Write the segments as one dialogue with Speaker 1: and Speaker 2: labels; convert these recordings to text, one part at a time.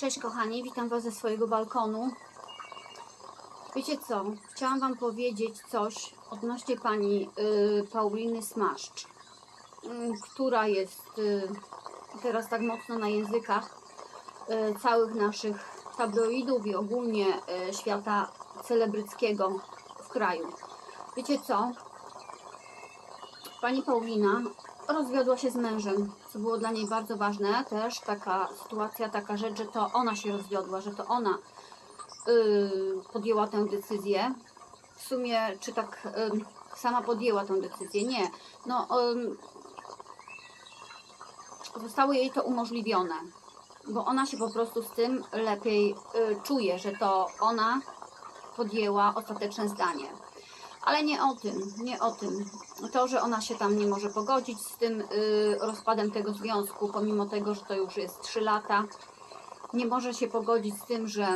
Speaker 1: Cześć kochani, witam Was ze swojego balkonu. Wiecie co? Chciałam Wam powiedzieć coś odnośnie pani y, Pauliny Smaszcz, y, która jest y, teraz tak mocno na językach y, całych naszych tabloidów i ogólnie świata celebryckiego w kraju. Wiecie co? Pani Paulina rozwiodła się z mężem, co było dla niej bardzo ważne. Też taka sytuacja, taka rzecz, że to ona się rozwiodła, że to ona y, podjęła tę decyzję. W sumie, czy tak y, sama podjęła tę decyzję? Nie. No, y, zostało jej to umożliwione, bo ona się po prostu z tym lepiej y, czuje, że to ona podjęła ostateczne zdanie. Ale nie o tym, nie o tym. To, że ona się tam nie może pogodzić z tym y, rozpadem tego związku, pomimo tego, że to już jest 3 lata, nie może się pogodzić z tym, że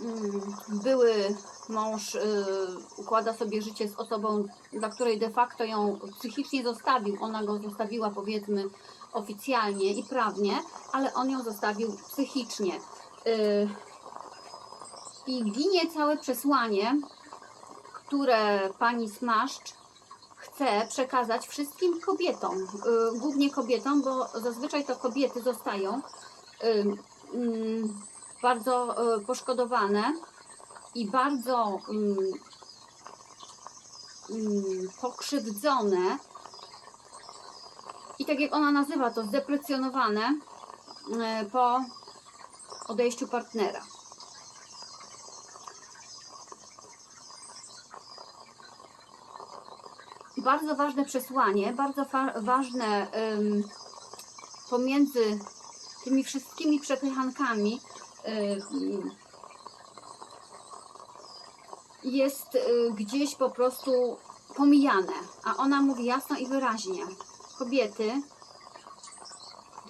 Speaker 1: mm, były mąż y, układa sobie życie z osobą, dla której de facto ją psychicznie zostawił. Ona go zostawiła, powiedzmy, oficjalnie i prawnie, ale on ją zostawił psychicznie. Y, I ginie całe przesłanie, które pani Smaszcz chce przekazać wszystkim kobietom, y, głównie kobietom, bo zazwyczaj to kobiety zostają y, mm, bardzo y, poszkodowane i bardzo mm, mm, pokrzywdzone i tak jak ona nazywa to, zdeprecjonowane po odejściu partnera. Bardzo ważne przesłanie, bardzo ważne pomiędzy tymi wszystkimi przepychankami jest y, gdzieś po prostu pomijane. A ona mówi jasno i wyraźnie: Kobiety,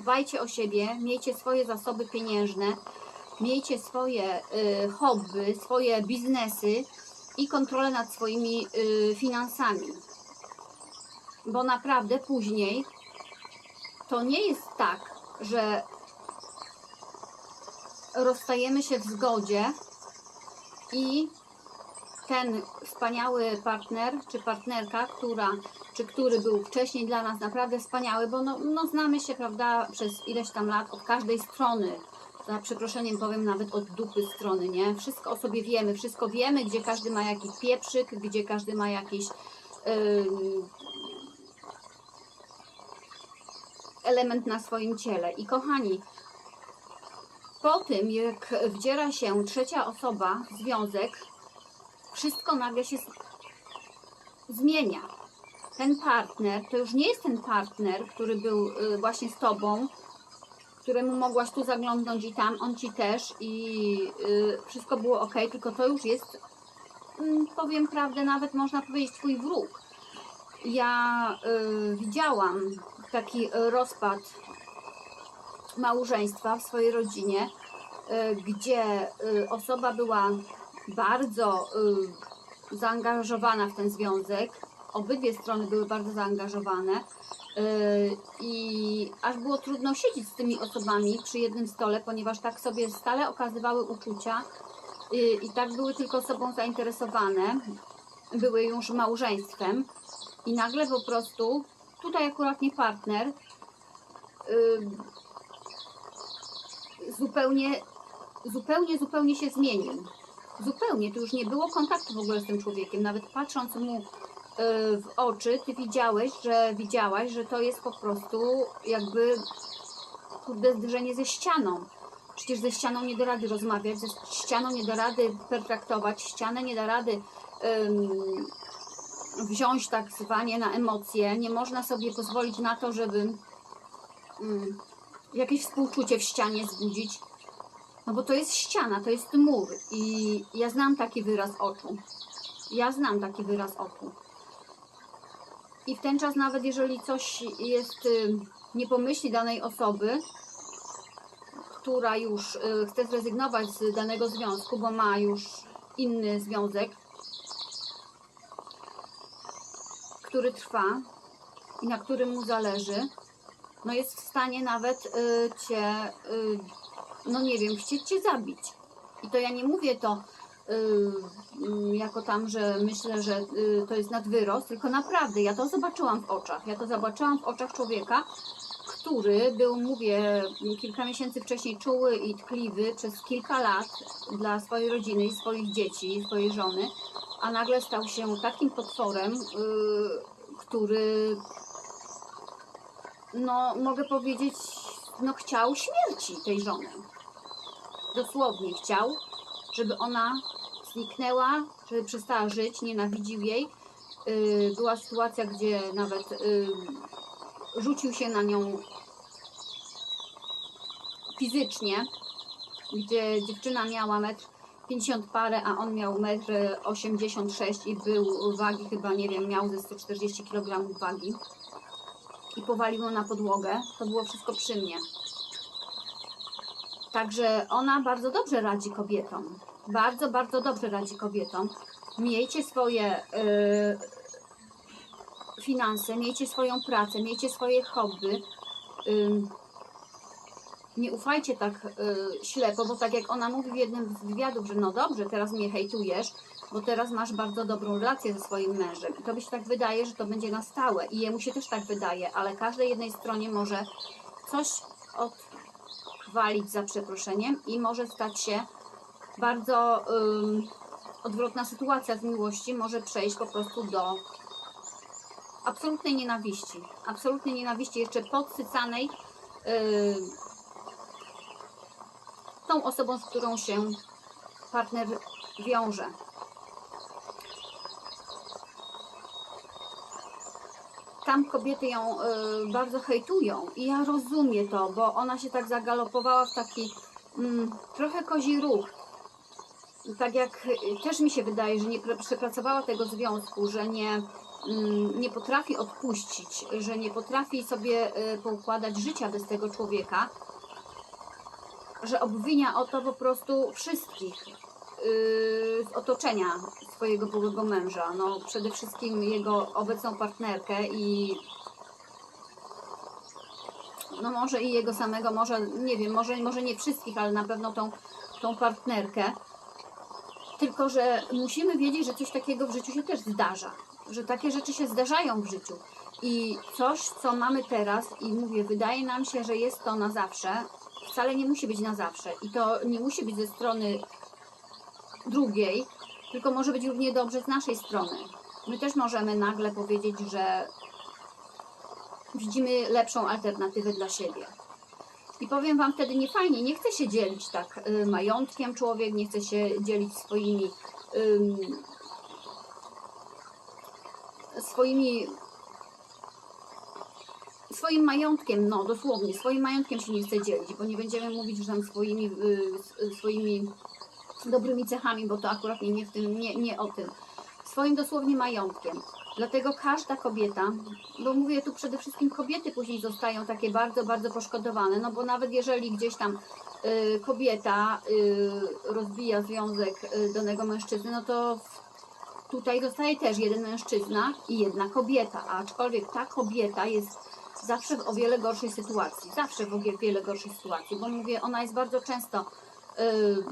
Speaker 1: dbajcie o siebie, miejcie swoje zasoby pieniężne, miejcie swoje y, hobby, swoje biznesy i kontrolę nad swoimi y, finansami bo naprawdę później to nie jest tak, że rozstajemy się w zgodzie i ten wspaniały partner czy partnerka, która, czy który był wcześniej dla nas naprawdę wspaniały, bo no, no znamy się, prawda, przez ileś tam lat od każdej strony. Za przeproszeniem powiem nawet od dupy strony, nie? Wszystko o sobie wiemy, wszystko wiemy, gdzie każdy ma jakiś pieprzyk, gdzie każdy ma jakiś ym, element na swoim ciele. I kochani, po tym jak wdziera się trzecia osoba w związek, wszystko nagle się zmienia. Ten partner to już nie jest ten partner, który był y, właśnie z tobą, któremu mogłaś tu zaglądnąć i tam, on ci też i y, wszystko było ok, tylko to już jest, mm, powiem prawdę, nawet można powiedzieć twój wróg. Ja y, widziałam taki y, rozpad małżeństwa w swojej rodzinie, y, gdzie y, osoba była bardzo zaangażowana w ten związek. Obydwie strony były bardzo zaangażowane i aż było trudno siedzieć z tymi osobami przy jednym stole, ponieważ tak sobie stale okazywały uczucia i tak były tylko sobą zainteresowane, były już małżeństwem i nagle po prostu tutaj akurat nie partner zupełnie, zupełnie, zupełnie się zmienił. Zupełnie, tu już nie było kontaktu w ogóle z tym człowiekiem. Nawet patrząc mu y, w oczy, ty widziałeś, że widziałaś, że to jest po prostu jakby kurde zderzenie ze ścianą. Przecież ze ścianą nie da rady rozmawiać, ze ścianą nie da rady pertraktować, ścianę nie da rady ym, wziąć tak zwanie na emocje. Nie można sobie pozwolić na to, żeby mm, jakieś współczucie w ścianie zbudzić. No bo to jest ściana, to jest mur. I ja znam taki wyraz oczu. Ja znam taki wyraz oczu. I w ten czas, nawet jeżeli coś jest y, nie pomyśli danej osoby, która już y, chce zrezygnować z danego związku, bo ma już inny związek, który trwa i na którym mu zależy, no jest w stanie nawet y, cię y, no nie wiem, chcieć cię zabić. I to ja nie mówię to yy, jako tam, że myślę, że yy, to jest nadwyrost, tylko naprawdę ja to zobaczyłam w oczach. Ja to zobaczyłam w oczach człowieka, który był, mówię, kilka miesięcy wcześniej czuły i tkliwy przez kilka lat dla swojej rodziny swoich dzieci, swojej żony, a nagle stał się takim potworem, yy, który, no mogę powiedzieć, no chciał śmierci tej żony. Dosłownie chciał, żeby ona zniknęła, żeby przestała żyć, nienawidził jej. Yy, była sytuacja, gdzie nawet yy, rzucił się na nią fizycznie, gdzie dziewczyna miała metr 50 parę, a on miał metr 86 i był wagi chyba, nie wiem, miał ze 140 kg wagi i powalił ją na podłogę. To było wszystko przy mnie. Także ona bardzo dobrze radzi kobietom. Bardzo, bardzo dobrze radzi kobietom. Miejcie swoje y, finanse, miejcie swoją pracę, miejcie swoje hobby. Nie ufajcie tak y, ślepo, bo tak jak ona mówi w jednym z wywiadów, że no dobrze, teraz mnie hejtujesz, bo teraz masz bardzo dobrą relację ze swoim mężem. I to by się tak wydaje, że to będzie na stałe. I jemu się też tak wydaje, ale każdej jednej stronie może coś odwalić za przeproszeniem i może stać się bardzo ym, odwrotna sytuacja z miłości, może przejść po prostu do absolutnej nienawiści. Absolutnej nienawiści, jeszcze podsycanej yy, tą osobą, z którą się partner wiąże. Tam kobiety ją y, bardzo hejtują i ja rozumiem to, bo ona się tak zagalopowała w taki mm, trochę kozi ruch. Tak jak y, też mi się wydaje, że nie przepracowała tego związku, że nie, nie potrafi odpuścić, że nie potrafi sobie y, poukładać życia bez tego człowieka, że obwinia o to po prostu wszystkich yy, z otoczenia swojego byłego męża. No, przede wszystkim jego obecną partnerkę i no może i jego samego, może nie wiem, może, może nie wszystkich, ale na pewno tą, tą partnerkę. Tylko, że musimy wiedzieć, że coś takiego w życiu się też zdarza. Że takie rzeczy się zdarzają w życiu. I coś, co mamy teraz, i mówię, wydaje nam się, że jest to na zawsze, wcale nie musi być na zawsze. I to nie musi być ze strony drugiej, tylko może być równie dobrze z naszej strony. My też możemy nagle powiedzieć, że widzimy lepszą alternatywę dla siebie. I powiem Wam wtedy nie fajnie, nie chce się dzielić tak y, majątkiem człowiek, nie chce się dzielić swoimi swoimi swoim majątkiem, no dosłownie, swoim majątkiem się nie chce dzielić, bo nie będziemy mówić, że tam swoimi, y, s- swoimi dobrymi cechami, bo to akurat nie, nie, w tym, nie, nie o tym. Swoim dosłownie majątkiem. Dlatego każda kobieta, bo mówię tu przede wszystkim kobiety później zostają takie bardzo, bardzo poszkodowane, no bo nawet jeżeli gdzieś tam y, kobieta y, rozbija związek y, danego mężczyzny, no to tutaj zostaje też jeden mężczyzna i jedna kobieta, aczkolwiek ta kobieta jest zawsze w o wiele gorszej sytuacji, zawsze w o wiele gorszej sytuacji, bo mówię, ona jest bardzo często y,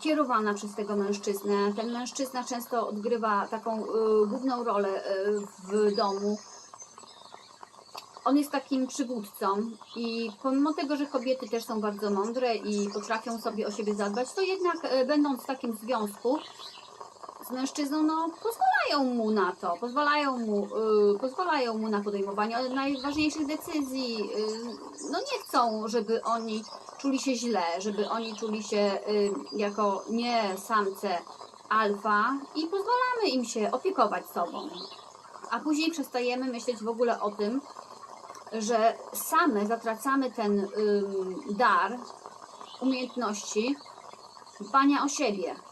Speaker 1: kierowana przez tego mężczyznę. Ten mężczyzna często odgrywa taką y, główną rolę y, w domu. On jest takim przywódcą i pomimo tego, że kobiety też są bardzo mądre i potrafią sobie o siebie zadbać, to jednak y, będąc w takim związku z mężczyzną, no pozwalają mu na to, pozwalają mu, y, pozwalają mu na podejmowanie najważniejszych decyzji. Y, no nie chcą, żeby oni czuli się źle, żeby oni czuli się y, jako nie samce alfa i pozwalamy im się opiekować sobą. A później przestajemy myśleć w ogóle o tym, że same zatracamy ten ym, dar umiejętności dbania o siebie.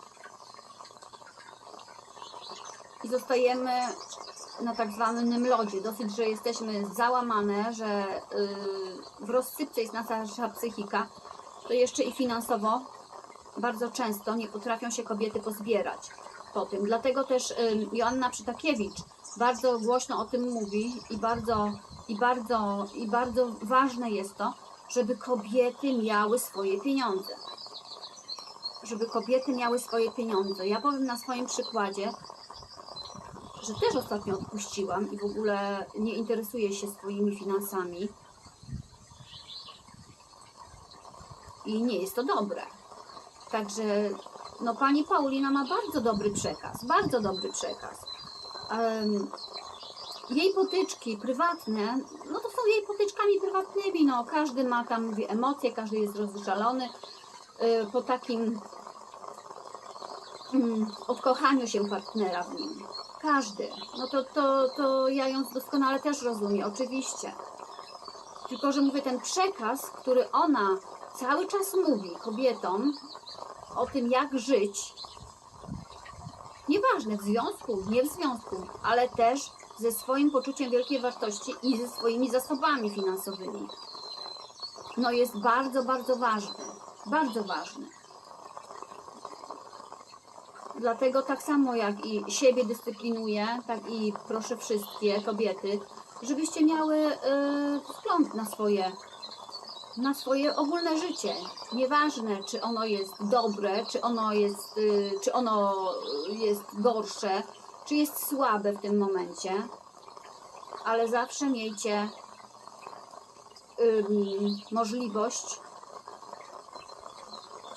Speaker 1: I zostajemy na tak zwanym lodzie. Dosyć, że jesteśmy załamane, że yy, w rozsypce jest nasza psychika, to jeszcze i finansowo bardzo często nie potrafią się kobiety pozbierać po tym. Dlatego też ym, Joanna Przytakiewicz bardzo głośno o tym mówi i bardzo, i bardzo, i bardzo ważne jest to, żeby kobiety miały swoje pieniądze. Żeby kobiety miały swoje pieniądze. Ja powiem na swoim przykładzie, że też ostatnio odpuściłam i w ogóle nie interesuję się swoimi finansami. I nie jest to dobre. Także no pani Paulina ma bardzo dobry przekaz, bardzo dobry przekaz. Em, jej potyczki prywatne, no to są jej potyczkami prywatnymi, no każdy ma tam mówi, emocje, każdy jest rozżalony y, po takim mm, odkochaniu się partnera w nim. Każdy. No to, to, to ja ją doskonale też rozumiem, oczywiście. Tylko, że mówię, ten przekaz, który ona cały czas mówi kobietom o tym, jak żyć, nieważne w związku, nie w związku, ale też ze swoim poczuciem wielkiej wartości i ze swoimi zasobami finansowymi. No jest bardzo, bardzo ważny. Bardzo ważny. Dlatego tak samo jak i siebie dyscyplinuję, tak i proszę wszystkie kobiety, żebyście miały y, wgląd na swoje, na swoje ogólne życie. Nieważne, czy ono jest dobre, czy ono jest, y, czy ono jest gorsze, czy jest słabe w tym momencie, ale zawsze miejcie możliwość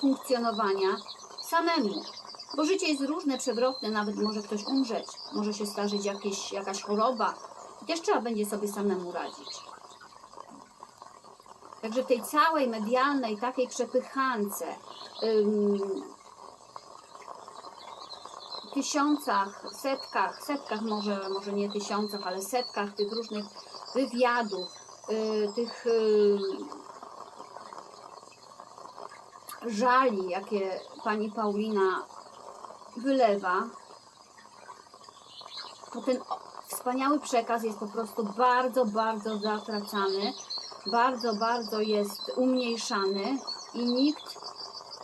Speaker 1: funkcjonowania samemu. Bo życie jest różne, przewrotne, nawet może ktoś umrzeć, może się zdarzyć jakieś, jakaś choroba i też trzeba będzie sobie samemu radzić. Także tej całej medialnej takiej przepychance, ym, tysiącach, setkach, setkach może, może nie tysiącach, ale setkach tych różnych wywiadów, y, tych y, żali, jakie pani Paulina wylewa, to ten wspaniały przekaz jest po prostu bardzo, bardzo zatracany, bardzo, bardzo jest umniejszany i nikt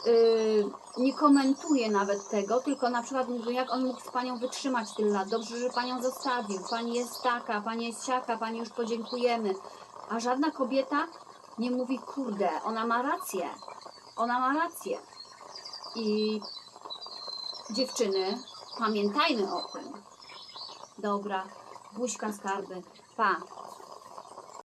Speaker 1: y, nie komentuje nawet tego, tylko na przykład mówi, jak on mógł z panią wytrzymać tyle lat, dobrze, że panią zostawił, pani jest taka, pani jest siaka, pani już podziękujemy. A żadna kobieta nie mówi, kurde, ona ma rację, ona ma rację. I dziewczyny, pamiętajmy o tym. Dobra, buźka skarby, pa.